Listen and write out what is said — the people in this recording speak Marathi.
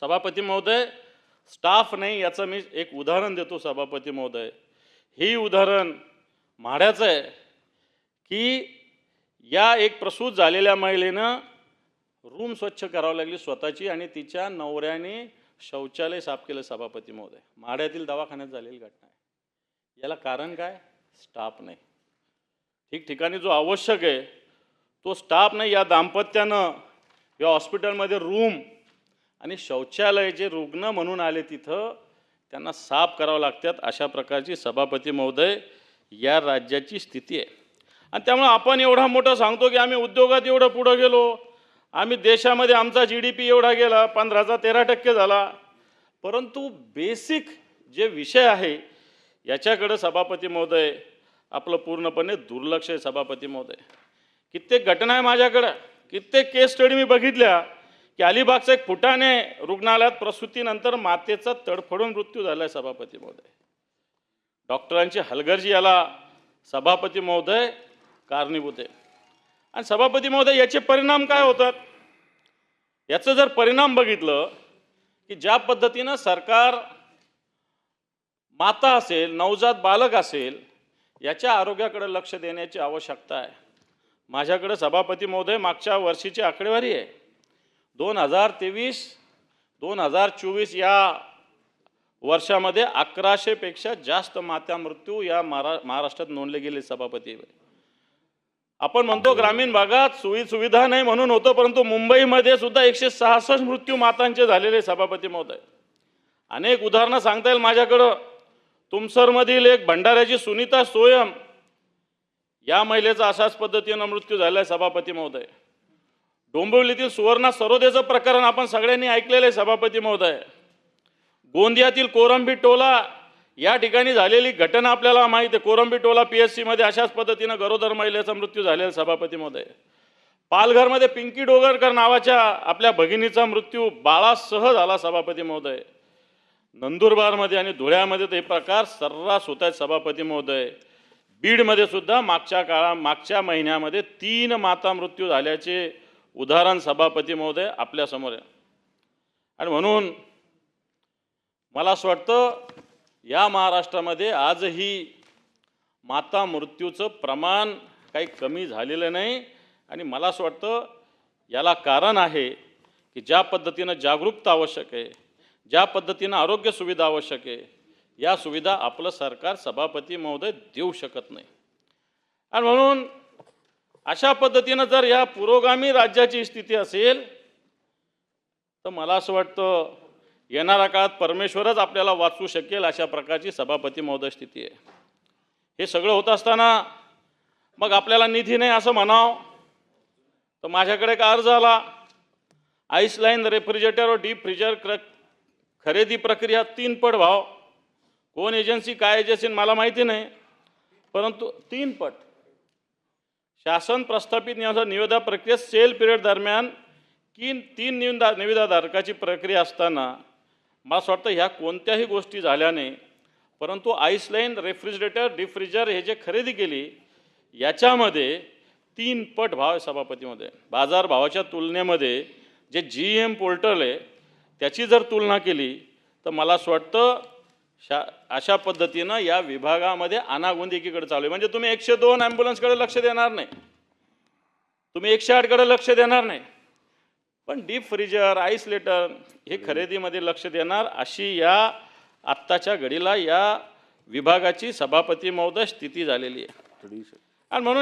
सभापती महोदय स्टाफ नाही याचं मी एक उदाहरण देतो सभापती महोदय. ही उदाहरण म्हाड्याचं आहे की या एक प्रसूत झालेल्या महिलेनं रूम स्वच्छ करावी लागली स्वतःची आणि तिच्या नवऱ्याने शौचालय साफ केलं सभापती महोदय. माड्यातील दवाखान्यात झालेली घटना आहे. याला कारण काय? स्टाफ नाही. ठिकठिकाणी जो आवश्यक आहे तो स्टाफ नाही या दाम्पत्यानं या हॉस्पिटलमध्ये रूम आणि शौचालय जे रुग्ण म्हणून आले तिथं त्यांना साफ करावं लागतात अशा प्रकारची सभापती महोदय या राज्याची स्थिती आहे. आणि त्यामुळे आपण एवढा मोठा सांगतो की आम्ही उद्योगात एवढं पुढं गेलो आम्ही देशामध्ये आमचा जी डी पी एवढा गेला पंधराचा तेरा टक्के झाला. परंतु बेसिक जे विषय आहे याच्याकडं सभापती महोदय आपलं पूर्णपणे दुर्लक्ष आहे सभापती महोदय. कित्येक घटना आहे माझ्याकडं कित्येक केस स्टडी मी बघितल्या की अलिबागचा एक फुटाने रुग्णालयात प्रसूतीनंतर मातेचा तडफडून मृत्यू झाला आहे सभापती महोदय. डॉक्टरांची हलगर्जी याला सभापती महोदय कारणीभूत आहे. आणि सभापती महोदय याचे परिणाम काय होतात? याचं जर परिणाम बघितलं की ज्या पद्धतीनं सरकार माता असेल नवजात बालक असेल याच्या आरोग्याकडे लक्ष देण्याची आवश्यकता आहे. माझ्याकडे सभापती महोदय मागच्या वर्षीची आकडेवारी आहे. दोन हजार तेवीस दोन हजार चोवीस या वर्षामध्ये अकराशेपेक्षा जास्त मात्या मृत्यू या महारा महाराष्ट्रात नोंदले गेले सभापती. आपण म्हणतो ग्रामीण भागात सोयी सुविधा नाही म्हणून होतं परंतु मुंबईमध्ये सुद्धा एकशे सहासष्ट मृत्यू मातांचे झालेले सभापती महोदय. अनेक उदाहरणं सांगता येईल माझ्याकडं. तुमसरमधील एक भंडाऱ्याची सुनीता सोयम या महिलेचा अशाच पद्धतीनं मृत्यू झाला आहे सभापती महोदय. डोंबिवलीतील सुवर्णा सरोदेचं प्रकरण आपण सगळ्यांनी ऐकलेलं आहे सभापती महोदय. गोंदियातील कोरंबी टोला या ठिकाणी झालेली घटना आपल्याला माहिती आहे. कोरंबी टोला पी एस सीमध्ये अशाच पद्धतीनं गरोदर महिलेचा मृत्यू झालेला सभापती महोदय. पालघरमध्ये पिंकी डोगरकर नावाच्या आपल्या भगिनीचा मृत्यू बाळासह झाला सभापती महोदय. नंदुरबारमध्ये आणि धुळ्यामध्ये ते प्रकार सर्रास होत आहेत सभापती महोदय. बीडमध्ये सुद्धा मागच्या काळा मागच्या महिन्यामध्ये तीन माता मृत्यू झाल्याचे उदाहरण सभापती महोदय आपल्यासमोर आहे. आणि म्हणून मला असं वाटतं या महाराष्ट्रामध्ये आजही माता मृत्यूचं प्रमाण काही कमी झालेलं नाही. आणि मला असं वाटतं याला कारण आहे की ज्या पद्धतीनं जागरूकता आवश्यक आहे ज्या पद्धतीनं आरोग्य सुविधा आवश्यक आहे या सुविधा आपलं सरकार सभापती महोदय देऊ शकत नाही. आणि म्हणून अशा पद्धतीनं जर या पुरोगामी राज्याची स्थिती असेल तर मला असं वाटतं येणाऱ्या काळात परमेश्वरच आपल्याला वाचू शकेल अशा प्रकारची सभापती महोदय स्थिती आहे. हे सगळं होत असताना मग आपल्याला निधी नाही असं म्हणावं? तर माझ्याकडे एक अर्ज आला. आईसलाईन रेफ्रिजरेटर व डीप फ्रिजर क्र खरेदी प्रक्रिया तीन पट भाव कोण एजन्सी काय एजन्सी मला माहिती नाही. परंतु तीन पट. शासन प्रस्थापित निविदा निविदा प्रक्रियेत सेल पिरियड दरम्यान तीन तीन निविदा निविदाधारकाची प्रक्रिया असताना मला असं वाटतं ह्या कोणत्याही गोष्टी झाल्या नाही परंतु आईसलाईन रेफ्रिजरेटर डिफ्रिजर हे जे खरेदी केली याच्यामध्ये तीन पट भाव आहे सभापतीमध्ये. बाजार भावाच्या तुलनेमध्ये जे जी एम पोर्टल आहे त्याची जर तुलना केली तर मला असं वाटतं शा अशा पद्धतीनं या विभागामध्ये अनागोंदी एकीकडे चालू आहे. म्हणजे तुम्ही एकशे दोन ॲम्ब्युलन्सकडे लक्ष देणार नाही. तुम्ही एकशे आठकडे लक्ष देणार नाही. पण डीप फ्रीजर आईसलेटर हे खरेदीमध्ये लक्ष देणार अशी या आत्ताच्या घडीला या विभागाची सभापती महोदय स्थिती झालेली आहे. आणि म्हणून